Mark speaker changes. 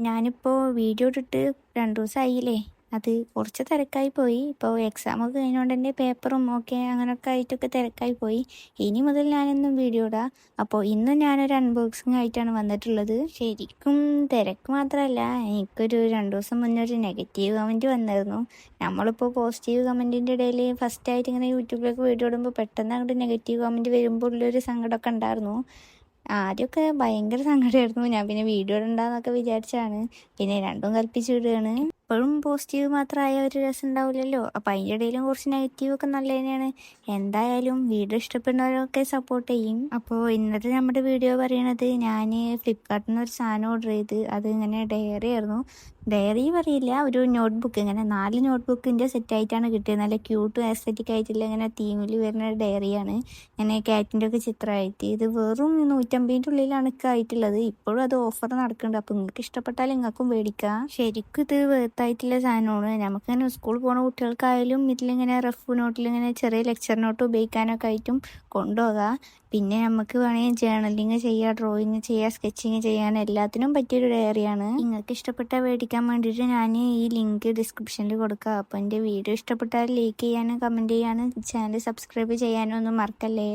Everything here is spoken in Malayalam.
Speaker 1: ഞാനിപ്പോൾ വീഡിയോ ഇട്ടിട്ട് രണ്ട് ദിവസമായില്ലേ അത് കുറച്ച് തിരക്കായി പോയി. ഇപ്പോൾ എക്സാമൊക്കെ കഴിഞ്ഞുകൊണ്ട് തന്നെ പേപ്പറും ഒക്കെ അങ്ങനെയൊക്കെ ആയിട്ടൊക്കെ തിരക്കായി പോയി. ഇനി മുതൽ ഞാനെന്നും വീഡിയോ ഇടാം. അപ്പോൾ ഇന്ന് ഞാനൊരു അൺബോക്സിങ് ആയിട്ടാണ് വന്നിട്ടുള്ളത്. ശരിക്കും തിരക്ക് മാത്രമല്ല എനിക്കൊരു രണ്ട് ദിവസം മുന്നേ ഒരു നെഗറ്റീവ് കമന്റ് വന്നായിരുന്നു. നമ്മളിപ്പോൾ പോസിറ്റീവ് കമന്റിന്റെ ഇടയിൽ ഫസ്റ്റായിട്ട് ഇങ്ങനെ യൂട്യൂബിലൊക്കെ വീഡിയോ ഇടുമ്പോൾ പെട്ടെന്ന് അങ്ങോട്ട് നെഗറ്റീവ് കമന്റ് വരുമ്പോൾ ഉള്ളൊരു സങ്കടമൊക്കെ ഉണ്ടായിരുന്നു. ആദ്യമൊക്കെ ഭയങ്കര സങ്കടമായിരുന്നു. ഞാൻ പിന്നെ വീഡിയോ ഇടണ്ടെന്നൊക്കെ വിചാരിച്ചാണ് പിന്നെ രണ്ടും കൽപ്പിച്ച് വിടുകയാണ്. എപ്പോഴും പോസിറ്റീവ് മാത്രമായ ഒരു രസം ഉണ്ടാവില്ലല്ലോ. അപ്പം അതിന്റെ ഇടയിലും കുറച്ച് നെഗറ്റീവ് ഒക്കെ നല്ല തന്നെയാണ് എന്തായാലും വീഡിയോ ഇഷ്ടപ്പെടുന്നവരൊക്കെ സപ്പോർട്ട് ചെയ്യും. അപ്പോൾ ഇന്നത്തെ നമ്മുടെ വീഡിയോ പറയണത് ഞാൻ ഫ്ലിപ്കാർട്ടിൽ നിന്ന് ഒരു സാധനം ഓർഡർ ചെയ്ത് അത് ഇങ്ങനെ ഡയറി ആയിരുന്നു. ഡയറി പറയില്ല ഒരു നോട്ട്ബുക്ക് ഇങ്ങനെ നാല് നോട്ട്ബുക്കിന്റെ സെറ്റായിട്ടാണ് കിട്ടിയത്. നല്ല ക്യൂട്ടും ആസ്തറ്റിക് ആയിട്ടുള്ള ഇങ്ങനെ തീമിൽ വരുന്ന ഡയറിയാണ് ഇങ്ങനെ കാറ്റിന്റെ ഒക്കെ ചിത്രമായിട്ട്. ഇത് വെറും നൂറ്റമ്പതിന്റെ ഉള്ളിലാണ് ഒക്കെ ആയിട്ടുള്ളത് ഇപ്പോഴും അത് ഓഫർ നടക്കുന്നുണ്ട്. അപ്പോൾ നിങ്ങൾക്ക് ഇഷ്ടപ്പെട്ടാൽ നിങ്ങൾക്കും മേടിക്കാം. ശരിക്കും ഇത് വേർത്തായിട്ടുള്ള സാധനമാണ്. നമുക്കിങ്ങനെ സ്കൂളിൽ പോകുന്ന കുട്ടികൾക്കായാലും ഇതിലിങ്ങനെ റഫ് നോട്ടിലിങ്ങനെ ചെറിയ ലെക്ചർ നോട്ട് ഉപയോഗിക്കാനൊക്കെ ആയിട്ടും കൊണ്ടുപോകാം. പിന്നെ നമുക്ക് വേണമെങ്കിൽ ജേണലിങ് ചെയ്യാം ഡ്രോയിങ് ചെയ്യാം സ്കെച്ചിങ് ചെയ്യാൻ എല്ലാത്തിനും പറ്റിയൊരു ഡയറിയാണ് നിങ്ങൾക്ക് ഇഷ്ടപ്പെട്ട മേടിക്കാൻ വേണ്ടിയിട്ട് ഞാൻ ഈ ലിങ്ക് ഡിസ്ക്രിപ്ഷനിൽ കൊടുക്കാം. അപ്പോൾ എന്റെ വീഡിയോ ഇഷ്ടപ്പെട്ടാൽ ലൈക്ക് ചെയ്യാനും കമന്റ് ചെയ്യാനും ചാനൽ സബ്സ്ക്രൈബ് ചെയ്യാനും ഒന്നും മറക്കല്ലേ?